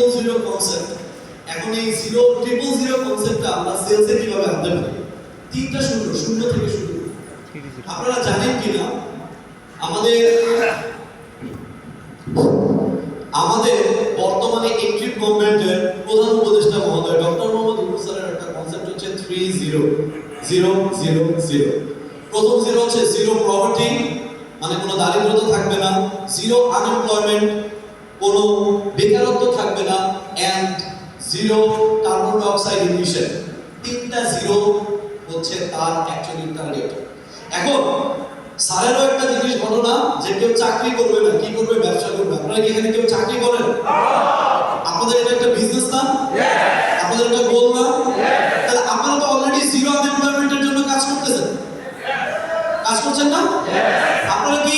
Triple zero concept এখন এই zero triple zero কনসেপ্টটা আমরা সেলসে কীভাবে আনতে পারি? তিনটা শূন্য শূন্য থেকে শুরু। আপনারা জানেন কিনা? আমাদের আমাদের বর্তমানে এন্ট্রি গভর্নমেন্টের প্রধান উপদেষ্টা মহোদয়, ডক্টর মোহাম্মদ ইউনুস একটা কনসেপ্ট হচ্ছে three zero zero zero zero প্রথম জিরো হচ্ছে জিরো প্রপার্টি মানে কোনো দারিদ্রতা থাকবে না। জিরো আনএমপ্লয়মেন্ট কোনো বেকারত্ব থাকবে না and zero carbon dioxide emission তিনটা জিরো হচ্ছে তার অ্যাকচুয়ালি টার্গেট এখন স্যারেরও একটা জিনিস ঘটনা যে কেউ চাকরি করবে না কি করবে? ব্যবসা করবে। আপনারা কি এখানে কেউ চাকরি করেন? আপনাদের এটা একটা বিজনেস না? আপনাদের একটা গোল না? তাহলে আপনারা তো অলরেডি জিরো আনএমপ্লয়মেন্টের জন্য কাজ করতেছেন। করছেন না? আপনারা কি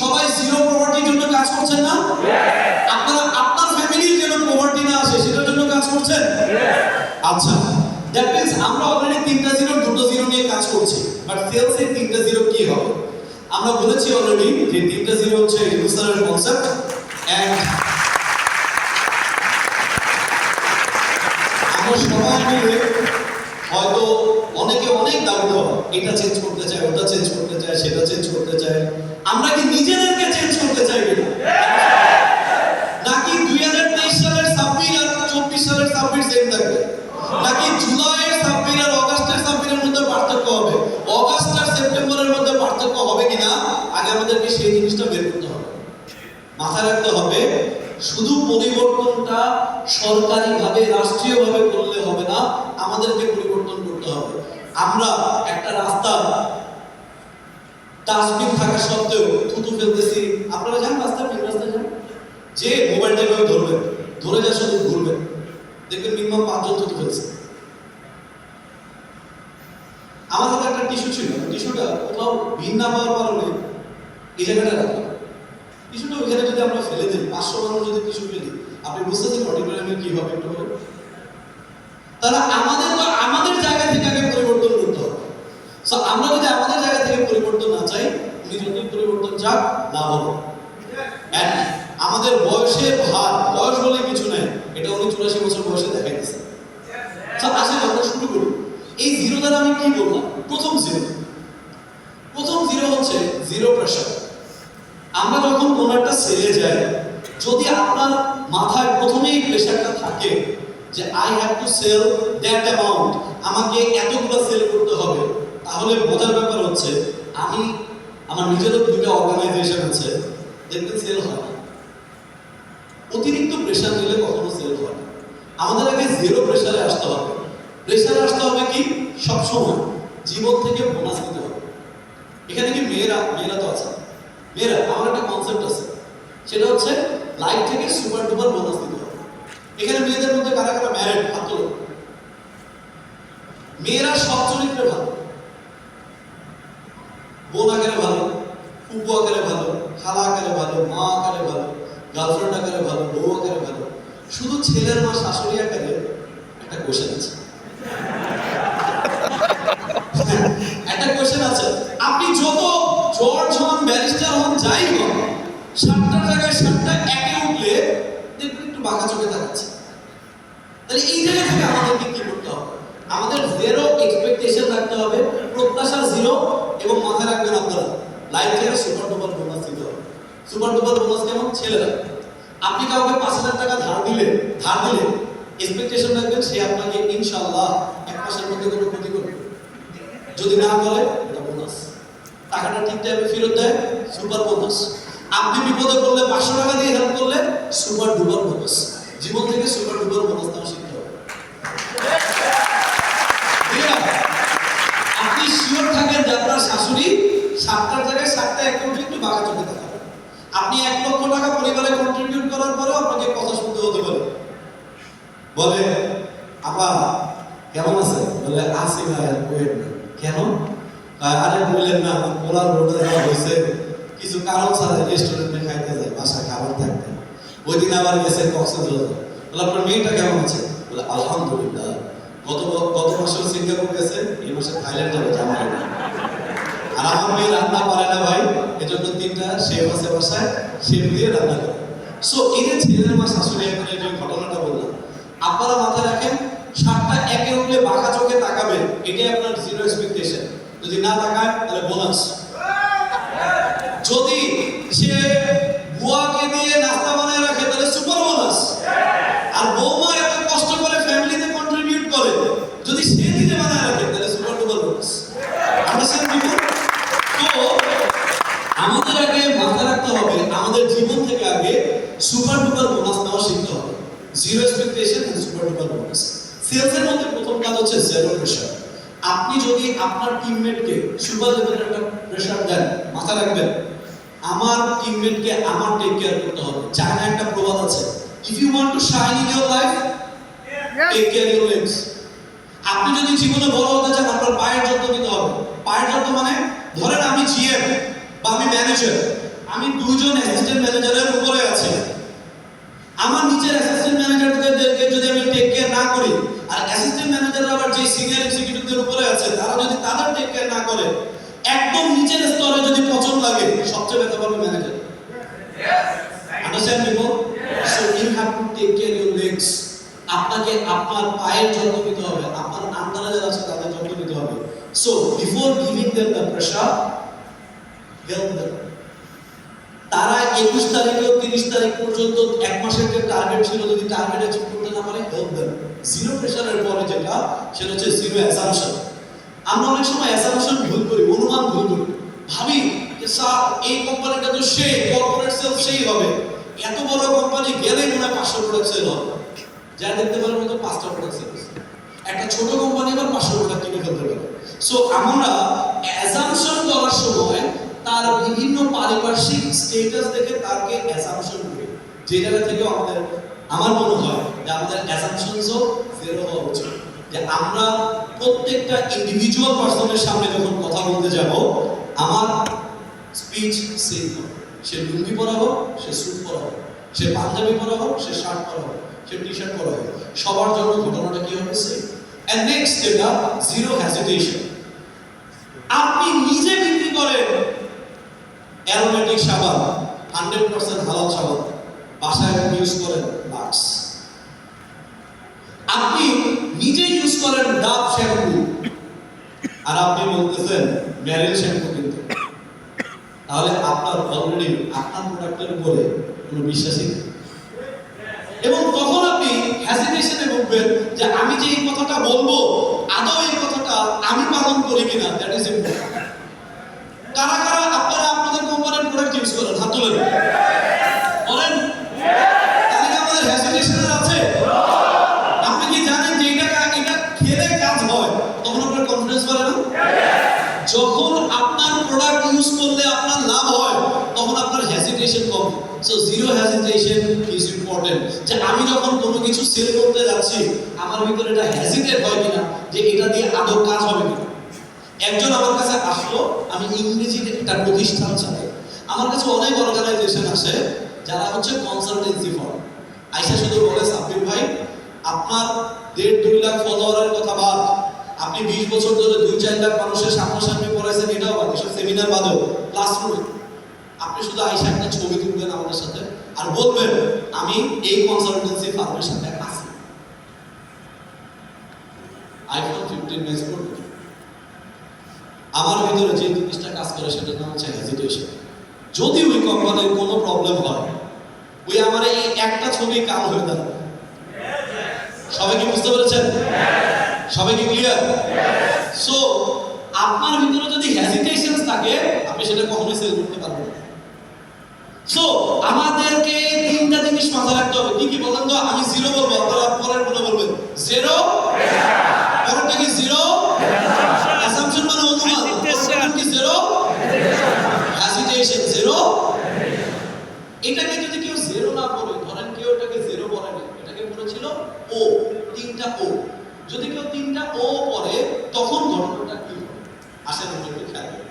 সবাই জিরো প্রপার্টির জন্য কাজ করছেন না? আপনারা আপনার ফ্যামিলির যেন প্রপার্টি না আসে, সেটার জন্য কাজ করছেন? আচ্ছা দ্যাট মিন্স আমরা অলরেডি তিনটা জিরো দুটো জিরো নিয়ে কাজ করছি। বাট সেলস এর তিনটা জিরো কি হবে? আমরা বলেছি অলরেডি যে তিনটা জিরো হচ্ছে ইউজারের কনসেপ্ট এন্ড আমরা সবাই মিলে হয়তো অনেকে অনেক দাবি দেওয়া এটা চেঞ্জ করতে চায়, ওটা চেঞ্জ করতে চায়, সেটা চেঞ্জ করতে চায়। আমরা কি নিজেদেরকে চেঞ্জ করতে চাই নাকি দুই হাজার তেইশ সালের ছাব্বিশ আর চব্বিশ সালের ছাব্বিশ সেম থাকবে? নাকি জুলাইয়ের ছাব্বিশ আর অগাস্টের ছাব্বিশের মধ্যে পার্থক্য হবে? অগাস্ট আর সেপ্টেম্বরের মধ্যে পার্থক্য হবে কিনা? আগে আমাদেরকে সেই জিনিসটা বের করতে হবে। মাথায় রাখতে হবে, শুধু পরিবর্তনটা সরকারিভাবে, রাষ্ট্রীয়ভাবে করলে হবে না আমাদেরকে পরিবর্তন করতে হবে আমরা একটা রাস্তা ডাস্টবিন থাকা সত্ত্বেও থুতু ফেলতেছি। আপনারা যান রাস্তা মেন রাস্তায় যান। যে মোবাইলটা এভাবে ধরবেন, ধরে যা শুধু ঘুরবেন। দেখবেন মিনিমাম পাঁচজন থুতু ফেলছে। আমার হাতে একটা টিস্যু ছিল টিস্যুটা কোথাও ভিন্ন না পাওয়ার কারণে এই জায়গাটা টিস্যুটা ওইখানে যদি আমরা ফেলে দিই, পাঁচশো মানুষ যদি টিস্যু ফেলে, আপনি বুঝতেছেন অডিটোরিয়ামে কি হবে একটু তাহলে আমাদের তো আমরা যদি আমাদের জায়গা থেকে পরিবর্তন না চাই, উনি যতই পরিবর্তন চাক, লাভ হবে। আমাদের বয়সের ভার, বয়স বলে কিছু নাই, এটা উনি চুরাশি বছর বয়সে দেখাই দিচ্ছে তো আসলে আমরা শুরু করি। এই জিরো দ্বারা আমি কি বললাম প্রথম জিরো প্রথম জিরো হচ্ছে জিরো প্রেশার আমরা যখন কোনো একটা সেলে যাই, যদি আপনার মাথায় প্রথমেই প্রেশারটা থাকে যে I have to sell that amount আমাকে এতগুলো সেল করতে হবে। তাহলে বোঝার ব্যাপার হচ্ছে, আমি আমার নিজেরও দুটো অর্গানাইজেশন আছে দেখতে সেল হয় না। অতিরিক্ত প্রেশার দিলে কখনো সেল হয় না। আমাদের আগে জিরো প্রেশারে আসতে হবে। প্রেশারে আসতে হবে কি? সবসময় জীবন থেকে বোনাস নিতে হবে। এখানে কি মেয়েরা মেয়েরা তো আছে। মেয়েরা, আমার একটা কনসেপ্ট আছে। সেটা হচ্ছে লাইফ থেকে সুপার ডুপার বোনাস দিতে হবে। এখানে মেয়েদের মধ্যে কারা কারা ম্যারেড হাত মেয়েরা সব চরিত্রে ভালো। বোন আকারে ভালো, ফুপু আকারে ভালো, খালা আকারে ভালো, মা আকারে ভালো গার্লফ্রেন্ড আকারে ভালো, বউ আকারে ভালো, শুধু ছেলের মা শাশুড়ি আকারে একটা কোশ্চেন আছে। একটা কোশ্চেন আছে। আপনি যত জর্জ হন ব্যারিস্টার হন, যাই হন সাতটার জায়গায় সাতটা একে উঠলে দেখবেন একটু বাঁকা চোখে দেখাচ্ছে তাহলে এই জায়গা থেকে আমাদেরকে কি করতে হবে? আমাদের জিরো এক্সপেকটেশন রাখতে হবে, প্রত্যাশা জিরো এবং মাথায় রাখবেন আপনারা। লাইফ থেকে সুপার ডুপার বোনাস দিতে হবে। সুপার ডুপার বোনাস কেমন ছেলেরা। আপনি কাউকে পাঁচ হাজার টাকা ধার দিলে ধার দিলে এক্সপেকটেশন রাখবেন সে আপনাকে ইনশাআল্লাহ এক মাসের মধ্যে কোনো ক্ষতি করবে। যদি না করে, এটা বোনাস। টাকাটা ঠিক টাইমে ফেরত দেয়, সুপার বোনাস। আপনি বিপদে পড়লে পাঁচশো টাকা দিয়ে হেল্প করলে সুপার ডুপার বোনাস জীবন থেকে সুপার ডুপার বোনাস নেওয়া শিখতে হবে ঠিক আছে? আপনি শিওর থাকেন যে আপনার শাশুড়ি সাতটার জায়গায় সাতটা এক কোটি একটু বাঁকা চোখে থাকবে আপনি এক লক্ষ টাকা পরিবারে কন্ট্রিবিউট করার পরেও আপনাকে কথা শুনতে হতে পারে বলে, আপা, কেমন আছে? বলে আসি ওয়েট না। কেন? আরে বললেন না পোলার রোডে যাওয়া হয়েছে। কিছু কারণ ছাড়া রেস্টুরেন্টে খাইতে যায় বাসায় খাবার থাকতে ওই দিন আবার গেছে কক্সবাজার বলে, আপনার মেয়েটা কেমন আছে? বলে, আলহামদুলিল্লাহ, গত গত মাসেও সিঙ্গাপুর গেছে, এই মাসে থাইল্যান্ড যাবে জানা হয় না আর আমার মেয়ে রান্না পারে না ভাই, এজন্য তিনটা শেফ আছে বাসায়, শেফ দিয়ে রান্না করে। সো এই যে ছেলের মা শাশুড়ি এখন এই ঘটনাটা আপনারা মাথায় রাখেন সাতটা একে উঠলে বাঁকা চোখে তাকাবে, এটাই আপনার জিরো এক্সপেকটেশন যদি না তাকায়, তাহলে বোনাস যদি সে বুয়াকে দিয়ে নাস্তা বানায় রাখে, তাহলে সুপার বোনাস আর বৌমা এত কষ্ট করে ফ্যামিলিতে কন্ট্রিবিউট করে, যদি সে নিজে বানায় রাখে, তাহলে সুপার ডুপার বোনাস তো, আমাদের আগে মাথায় রাখতে হবে, আমাদের জীবন থেকে আগে সুপার ডুপার বোনাস নেওয়া শিখতে হবে। Zero expectation and super duper bonus সেলসের মধ্যে প্রথম কাজ হচ্ছে জিরো প্রেশার আপনি যদি আপনার টিমমেটকে সুপার লেভেলের একটা প্রেশার দেন মাথা রাখবেন আমার টিমমেটকে আমার টেক কেয়ার করতে হবে। চায়না একটা প্রবাদ আছে। If you want to shine in your life take care your legs আপনি যদি জীবনে বড় হতে চান আপনার পায়ের যত্ন নিতে হবে। পায়ের যত্ন মানে ধরেন আমি জিএম বা আমি ম্যানেজার আমি দুজন অ্যাসিস্ট্যান্ট ম্যানেজারের উপরে আছি। আমার নিজের অ্যাসিস্ট্যান্ট ম্যানেজারদেরকে যদি আমি টেক কেয়ার না করি, আর অ্যাসিস্ট্যান্ট ম্যানেজার আবার যে সিনিয়র এক্সিকিউটিভদের উপরে আছে, তারা যদি তাদের টেক কেয়ার না করে, একদম নিচের স্তরে যদি পচন লাগে, সবচেয়ে ব্যথা পাবে manager understand people so you have to take care your legs আপনাকে আপনার পায়ের যত্ন নিতে হবে, আপনার আন্ডারে যারা আছে তাদের যত্ন নিতে হবে। So before giving them the pressure help them একুশ তারিখে তিরিশ তারিখ পর্যন্ত এক মাসের যে টার্গেট ছিল, যদি টার্গেট অ্যাচিভ করতে না পারে হেল্প জিরো প্রেশারের পরে যেটা, সেটা হচ্ছে জিরো অ্যাসাম্পশন আমরা অনেক সময় অ্যাসাম্পশন ভুল করি, অনুমান ভুল করি। ভাবি যে, স্যার, এই কোম্পানিটা তো সেই কর্পোরেট সেল সেই হবে। এত বড় কোম্পানি গেলেই মনে হয় পাঁচশো প্রোডাক্ট সেল হবে। যা দেখতে পারেন হয়তো পাঁচটা প্রোডাক্ট সেল একটা ছোট কোম্পানি আবার পাঁচশো প্রোডাক্ট কিনে ফেলতে পারে। সো আমরা অ্যাসাম্পশন করার সময় তার বিভিন্ন পারিপার্শ্বিক স্টেটাস দেখে তাকে অ্যাসাম্পশন করি যে জায়গা থেকে আমাদের, আমার মনে হয় যে আমাদের অ্যাসাম্পশনসও জিরো হওয়া উচিত। যে আমরা প্রত্যেকটা ইন্ডিভিজুয়াল পার্সনের সামনে যখন কথা বলতে যাব, আমার স্পিচ সেম হবে। সে লুঙ্গি পরা হোক, সে স্যুট পরা হোক, সে পাঞ্জাবি পরা হোক, সে শার্ট পরা হোক, সে টি শার্ট পরা হোক, সবার জন্য ঘটনাটা কি হবে সেম এন্ড নেক্সট যেটা জিরো হ্যাজিটেশন আপনি নিজে বিক্রি করেন অ্যারোমেটিক সাবান, হান্ড্রেড পার্সেন্ট হালাল সাবান, বাসায় ইউজ করেন লাক্স আপনি নিজে ইউজ করেন ডাব শ্যাম্পু আর আপনি বলতেছেন ম্যারেল শ্যাম্পু কিন্তু। তাহলে আপনার অলরেডি আপনার প্রোডাক্টের উপরে কোনো বিশ্বাসই নেই। এবং তখন আপনি হ্যাজিটেশনে ভুগবেন যে আমি যে এই কথাটা বলব, আদৌ এই কথাটা আমি পালন করি কিনা দ্যাট ইজ ইম্পর্টেন্ট কারা কারা আপনারা আপনাদের কোম্পানির প্রোডাক্ট ইউজ করেন হাত তুলেন বলেন যখন আপনার প্রোডাক্ট ইউজ করলে আপনার লাভ হয়, তখন আপনার hesitation com. So zero hesitation is important যে আমি যখন কোনো কিছু সেল করতে যাচ্ছি, আমার ভিতরে এটা হ্যাজিটেট হয় কিনা? যে এটা দিয়ে আদৌ কাজ হবে কিনা? একজন আমার কাছে আসলো, আমি ইংরেজির একটা প্রতিষ্ঠান চালাই। আমার কাছে অনেক অর্গানাইজেশন আসে যারা হচ্ছে কনসালটেন্সি ফার্ম আইসা শুধু বলে, সাব্বির ভাই, আপনার দেড় দুই লাখ ফলোয়ারের কথা বাদ। আপনি বিশ বছর ধরে দুই চার লাখ মানুষের সামনাসামনি পড়াইছেন, এটাও বাদ। এসব সেমিনার বাদেও ক্লাসরুমে আপনি শুধু আইসা একটা ছবি তুলবেন আমাদের সাথে আর বলবেন, আমি এই কনসালটেন্সি ফার্মের সাথে আছি। আইফোন ফিফটিন আমার ভিতরে যে জিনিসটা কাজ করে সেটার নাম হচ্ছে হেজিটেশন যদি ওই কোম্পানির কোনো প্রবলেম হয়, ওই আমার এই একটা ছবি কাল হয়ে দাঁড়াবে সবাই কি বুঝতে পেরেছেন? সবাই কি ক্লিয়ার সো আপনার ভিতরে যদি হেজিটেশন থাকে, আপনি সেটা কখনোই সেল করতে পারবেন না। সো আমাদেরকে তিনটা জিনিস মাথায় রাখতে হবে। কি কি বলেন তো? আমি জিরো বলব, আপনারা পরেরগুলো বলবেন। জিরো ইকুয়েশন জিরো এটাকে যদি কেউ জিরো না বলে, ধরেন কেউ এটাকে জিরো বলে না, এটাকে বলেছিল ও তিনটা ও যদি কেউ তিনটা ও পড়ে তখন ঘটনাটা কি হবে? আসেন খেয়াল